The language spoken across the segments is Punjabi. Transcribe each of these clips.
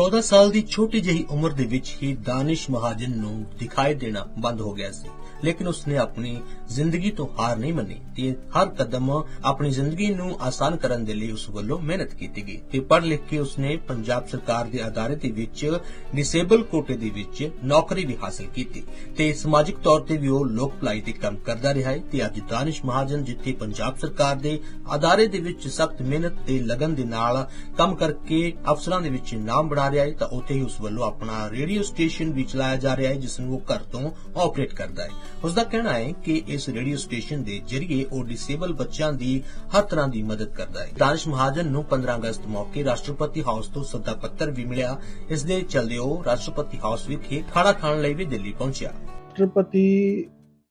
14 ਸਾਲ ਦੀ ਛੋਟੀ ਜਿਹੀ ਉਮਰ ਦੇ ਵਿੱਚ ਹੀ ਦਾਨਿਸ਼ ਮਹਾਜਨ ਨੂੰ ਦਿਖਾਈ ਦੇਣਾ ਬੰਦ ਹੋ ਗਿਆ ਸੀ। ਲੇਕਿਨ ਉਸਨੇ ਆਪਣੀ ਜ਼ਿੰਦਗੀ ਤੋਂ ਹਾਰ ਨਹੀਂ ਮੰਨੀ ਤੇ ਹਰ ਕਦਮ ਆਪਣੀ ਜ਼ਿੰਦਗੀ ਨੂੰ ਆਸਾਨ ਕਰਨ ਦੇ ਲਈ ਉਸ ਵੱਲੋਂ ਮਿਹਨਤ ਕੀਤੀ ਗਈ ਤੇ ਪੜ੍ਹ ਲਿਖ ਕੇ ਉਸਨੇ ਪੰਜਾਬ ਸਰਕਾਰ ਦੇ ਅਦਾਰੇ ਦੇ ਵਿੱਚ ਡਿਸੇਬਲ ਕੋਟੇ ਦੇ ਵਿੱਚ ਨੌਕਰੀ ਵੀ ਹਾਸਲ ਕੀਤੀ ਤੇ ਸਮਾਜਿਕ ਤੌਰ ਤੇ ਵੀ ਉਹ ਲੋਕ ਭਲਾਈ ਦੇ ਕੰਮ ਕਰਦਾ ਰਿਹਾ ਹੈ ਤੇ ਅੱਜ ਦਾਨਿਸ਼ ਮਹਾਜਨ ਜਿੱਥੇ ਪੰਜਾਬ ਸਰਕਾਰ ਦੇ ਅਦਾਰੇ ਦੇ ਵਿੱਚ ਸਖਤ ਮਿਹਨਤ ਤੇ ਲਗਨ ਦੇ ਨਾਲ ਕੰਮ ਕਰਕੇ ਅਫਸਰਾਂ ਦੇ ਵਿੱਚ ਨਾਮ ਬਣਾ ਰਿਹਾ ਹੈ ਤਾਂ ਉੱਥੇ ਹੀ ਉਸ ਵੱਲੋਂ ਆਪਣਾ ਰੇਡੀਓ ਸਟੇਸ਼ਨ ਵੀ ਚਲਾਇਆ ਜਾ ਰਿਹਾ ਹੈ ਜਿਸ ਨੂੰ ਉਹ ਘਰ ਤੋਂ ਆਪਰੇਟ ਕਰਦਾ ਹੈ। ਉਸ ਦਾ ਕਹਿਣਾ ਹੈ ਕਿ ਇਸ ਰੇਡੀਓ ਸਟੇਸ਼ਨ ਦੇ ਜ਼ਰੀਏ ਉਹ ਡਿਸੇਬਲ ਬੱਚਿਆਂ ਦੀ ਹਰ ਤਰ੍ਹਾਂ ਦੀ ਮਦਦ ਕਰਦਾ ਹੈ। ਦਾਨਿਸ਼ ਮਹਾਜਨ ਨੂੰ 15 ਅਗਸਤ ਮੌਕੇ ਰਾਸ਼ਟਰਪਤੀ ਹਾਊਸ ਤੋਂ ਸੱਦਾ ਪੱਤਰ ਵੀ ਮਿਲਿਆ। ਇਸ ਦੇ ਚੱਲਦੇ ਉਹ ਰਾਸ਼ਟਰਪਤੀ ਹਾਊਸ ਵਿਖੇ ਖਾਣਾ ਖਾਣ ਲਈ ਵੀ ਦਿੱਲੀ ਪਹੁੰਚਿਆ। ਰਾਸ਼ਟਰਪਤੀ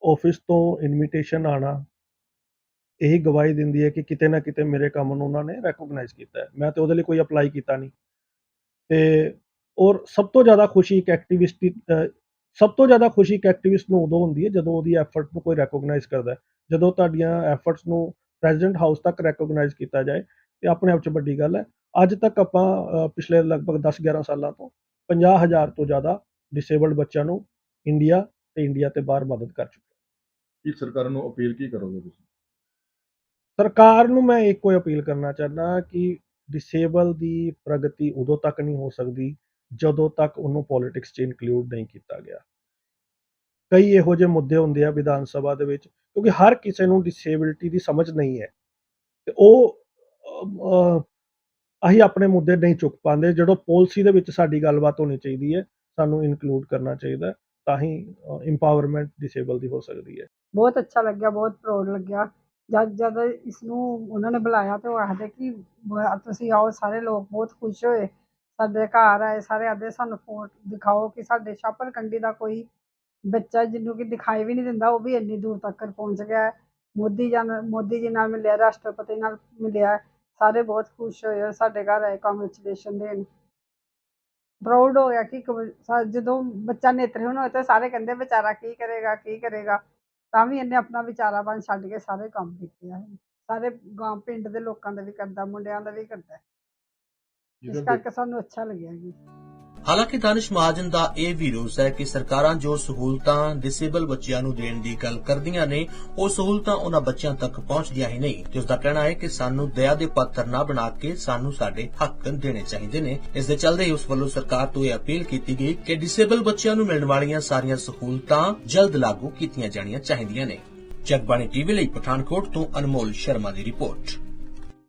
ਆਫਿਸ ਤੋਂ ਇਨਵੀਟੇਸ਼ਨ ਆਣਾ, ਇਹ ਗਵਾਹੀ ਦਿੰਦੀ ਹੈ ਕਿ ਕਿਤੇ ਨਾ ਕਿਤੇ ਮੇਰੇ ਕੰਮ ਨੂੰ ਉਹਨਾਂ ਨੇ ਰੈਕੋਗਨਾਈਜ਼ ਕੀਤਾ ਹੈ। ਮੈਂ ਤੇ ਉਹਦੇ ਲਈ ਕੋਈ ਅਪਲਾਈ ਕੀਤਾ ਨਹੀਂ। ਤੇ ਔਰ ਸਭ ਤੋਂ ਜ਼ਿਆਦਾ ਖੁਸ਼ੀ ਇੱਕ ਐਕਟਿਵਿਸਟ ਸਭ ਤੋਂ ਜ਼ਿਆਦਾ ਖੁਸ਼ੀ ਇੱਕ ਐਕਟਿਵਿਸਟ ਨੂੰ ਉਦੋਂ ਹੁੰਦੀ ਹੈ ਜਦੋਂ ਉਹਦੀ ਐਫਰਟ ਨੂੰ ਕੋਈ ਰੈਕੋਗਨਾਈਜ਼ ਕਰਦਾ ਹੈ ਜਦੋਂ ਤੁਹਾਡੀਆਂ ਐਫਰਟਸ ਨੂੰ ਪ੍ਰੈਜ਼ੀਡੈਂਟ ਹਾਊਸ ਤੱਕ ਰੈਕੋਗਨਾਈਜ਼ ਕੀਤਾ ਜਾਏ ਤੇ ਆਪਣੇ ਆਪ 'ਚ ਵੱਡੀ ਗੱਲ ਹੈ। ਅੱਜ ਤੱਕ ਆਪਾਂ ਪਿਛਲੇ ਲਗਭਗ 10-11 ਸਾਲਾਂ ਤੋਂ 50000 ਤੋਂ ਜ਼ਿਆਦਾ ਡਿਸੇਬਲਡ ਬੱਚਿਆਂ ਨੂੰ ਇੰਡੀਆ ਤੇ ਇੰਡੀਆ ਤੇ ਬਾਹਰ ਮਦਦ ਕਰ ਚੁੱਕੇ ਕੀ ਸਰਕਾਰ ਨੂੰ ਅਪੀਲ ਕੀ ਕਰੋਗੇ ਤੁਸੀਂ? ਸਰਕਾਰ ਨੂੰ ਮੈਂ ਇੱਕੋ ਹੀ ਅਪੀਲ ਕਰਨਾ ਚਾਹੁੰਦਾ ਕਿ ਡਿਸੇਬਲ ਦੀ ਪ੍ਰਗਤੀ ਉਦੋਂ ਤੱਕ ਨਹੀਂ ਹੋ ਸਕਦੀ ਜਦੋਂ ਤੱਕ ਉਹਨੂੰ ਪੋਲਿਟਿਕਸ 'ਚ ਇਨਕਲੂਡ ਨਹੀਂ ਕੀਤਾ ਗਿਆ। ਕਈ ਇਹੋ ਜਿਹੇ ਮੁੱਦੇ ਹੁੰਦੇ ਆ ਵਿਧਾਨ ਸਭਾ ਦੇ ਵਿੱਚ, ਕਿਉਂਕਿ ਹਰ ਕਿਸੇ ਨੂੰ ਡਿਸੇਬਿਲਟੀ ਦੀ ਸਮਝ ਨਹੀਂ ਹੈ। ਤੇ ਉਹ ਅਸੀਂ ਆਪਣੇ ਮੁੱਦੇ ਨਹੀਂ ਚੁੱਕ ਪਾਉਂਦੇ, ਜਦੋਂ ਪਾਲਿਸੀ ਦੇ ਵਿੱਚ ਸਾਡੀ ਗੱਲਬਾਤ ਹੋਣੀ ਚਾਹੀਦੀ ਹੈ, ਸਾਨੂੰ ਇਨਕਲੂਡ ਕਰਨਾ ਚਾਹੀਦਾ ਤਾਂ ਹੀ ਇੰਪਾਵਰਮੈਂਟ ਡਿਸੇਬਲ ਦੀ ਹੋ ਸਕਦੀ ਹੈ। ਬਹੁਤ ਅੱਛਾ ਲੱਗਿਆ, ਬਹੁਤ ਪ੍ਰਾਊਡ ਲੱਗਿਆ। ਜਦ ਜਦ ਇਸ ਨੂੰ ਉਹਨਾਂ ਨੇ ਬੁਲਾਇਆ ਤੇ ਉਹ ਆਖਦੇ ਕਿ ਤੁਸੀਂ ਆਓ, ਸਾਰੇ ਲੋਕ ਬਹੁਤ ਖੁਸ਼ ਹੋਏ। ਸਾਡੇ ਘਰ ਆਏ ਸਾਰੇ ਆਦੇ ਸਾਨੂੰ ਫੋਟੋ ਦਿਖਾਓ ਕਿ ਸਾਡੇ ਛਾਪਰ ਕੰਡੀ ਦਾ ਕੋਈ ਬੱਚਾ ਜਿਹਨੂੰ ਕਿ ਦਿਖਾਈ ਵੀ ਨਹੀਂ ਦਿੰਦਾ, ਉਹ ਵੀ ਇੰਨੀ ਦੂਰ ਤੱਕ ਪਹੁੰਚ ਗਿਆ ਮੋਦੀ ਜਨ ਮੋਦੀ ਜੀ ਨਾਲ ਮਿਲਿਆ, ਰਾਸ਼ਟਰਪਤੀ ਨਾਲ ਮਿਲਿਆ ਸਾਰੇ ਬਹੁਤ ਖੁਸ਼ ਹੋਏ ਸਾਡੇ ਘਰ ਆਏ ਕੰਗ੍ਰੈਚੁਲੇਸ਼ਨ ਦੇਣ। ਪ੍ਰਾਊਡ ਹੋ ਗਿਆ ਕਿ ਜਦੋਂ ਬੱਚਾ ਨੇਤਰਹੀਣ ਹੋਏ ਤਾਂ ਸਾਰੇ ਕਹਿੰਦੇ ਵਿਚਾਰਾ ਕੀ ਕਰੇਗਾ ਕੀ ਕਰੇਗਾ। ਤਾਂ ਵੀ ਇਹਨੇ ਆਪਣਾ ਵਿਚਾਰਾ ਬਣ ਛੱਡ ਕੇ ਸਾਰੇ ਕੰਮ ਕੀਤੇ ਆ। ਸਾਰੇ ਗਾਂ ਪਿੰਡ ਦੇ ਲੋਕਾਂ ਦਾ ਵੀ ਕਰਦਾ, ਮੁੰਡਿਆਂ ਦਾ ਵੀ ਕਰਦਾ। ਇਸ ਜਿਹਦੇ ਕਰਕੇ ਸਾਨੂੰ ਅੱਛਾ ਲੱਗਿਆ ਜੀ। ਹਾਲਾਂਕਿ ਦਾਨਿਸ਼ ਮਹਾਜਨ ਦਾ ਇਹ ਵੀ ਰੋਸ ਹੈ ਕਿ ਸਰਕਾਰਾਂ ਜੋ ਸਹੂਲਤਾਂ ਡਿਸੇਬਲ ਬੱਚਿਆਂ ਨੂੰ ਦੇਣ ਦੀ ਗੱਲ ਕਰਦੀਆਂ ਨੇ ਉਹ ਸਹੂਲਤਾਂ ਉਹਨਾਂ ਬੱਚਿਆਂ ਤੱਕ ਪਹੁੰਚਦੀਆਂ ਹੀ ਨਹੀਂ। ਤੇ ਉਸ ਦਾ ਕਹਿਣਾ ਹੈ ਕਿ ਸਾਨੂੰ ਦਇਆ ਦੇ ਪਾਤਰ ਨਾ ਬਣਾ ਕੇ ਸਾਨੂੰ ਸਾਡੇ ਹੱਕ ਦੇਣੇ ਚਾਹੀਦੇ ਨੇ। ਇਸ ਦੇ ਚੱਲਦੇ ਹੀ ਉਸ ਵੱਲੋਂ ਸਰਕਾਰ ਤੋਂ ਇਹ ਅਪੀਲ ਕੀਤੀ ਗਈ ਕਿ ਡਿਸੇਬਲ ਬੱਚਿਆਂ ਨੂੰ ਮਿਲਣ ਵਾਲੀਆਂ ਸਾਰੀਆਂ ਸਹੂਲਤਾਂ ਜਲਦ ਲਾਗੂ ਕੀਤੀਆਂ ਜਾਣੀਆਂ ਚਾਹੀਦੀਆਂ ਨੇ। ਜਗਬਾਣੀ ਟੀਵੀ ਲਈ ਪਠਾਨਕੋਟ ਤੋਂ ਅਨਮੋਲ ਸ਼ਰਮਾ ਦੀ ਰਿਪੋਰਟ।